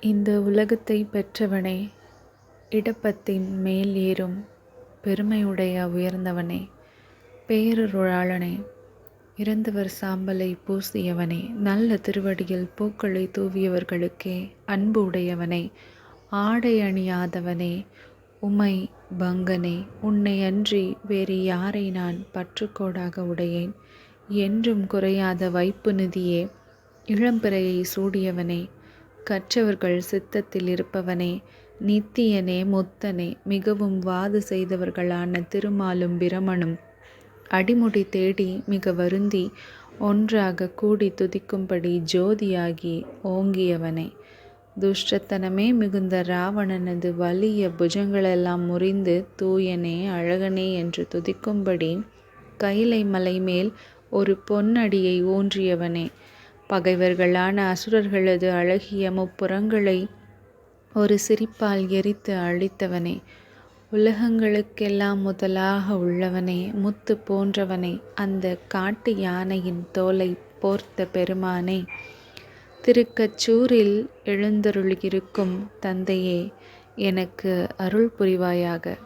இந்த உலகத்தை பெற்றவனே இடப்பத்தின் மேல் ஏறும் பெருமையுடைய உயர்ந்தவனே பேரருளாளனே இறந்தவர் சாம்பலை பூசியவனே நல்ல திருவடியில் பூக்களை தூவியவர்களுக்கே அன்பு உடையவனே ஆடை அணியாதவனே உமை பங்கனே உன்னை அன்றி வேறு யாரை நான் பற்றுக்கோடாக உடையேன்? என்றும் குறையாத வைப்பு நிதியே இளம்பிறையை சூடியவனே கற்றவர்கள் சித்தத்தில் இருப்பவனே நித்தியனே முத்தனே மிகவும் வாது செய்தவர்களான திருமாலும் பிரமனும். அடிமுடி தேடி மிக வருந்தி ஒன்றாக கூடி துதிக்கும்படி ஜோதியாகி ஓங்கியவனே. துஷ்டத்தனமே மிகுந்த ராவணனது வலிய புஜங்களெல்லாம் முறிந்து தூயனே அழகனே என்று துதிக்கும்படி கைலை மலை மேல் ஒரு பொன்னடியை ஊன்றியவனே. பகைவர்களான அசுரர்களது அழகிய முப்புறங்களை ஒரு சிரிப்பால் எரித்து அழித்தவனே உலகங்களுக்கெல்லாம் முதலாக உள்ளவனே முத்து போன்றவனே அந்த காட்டு யானையின் தோலை போர்த்த பெருமானே திருக்கச்சூரில் எழுந்தருளியிருக்கும் தந்தையே எனக்கு அருள் புரிவாயாக.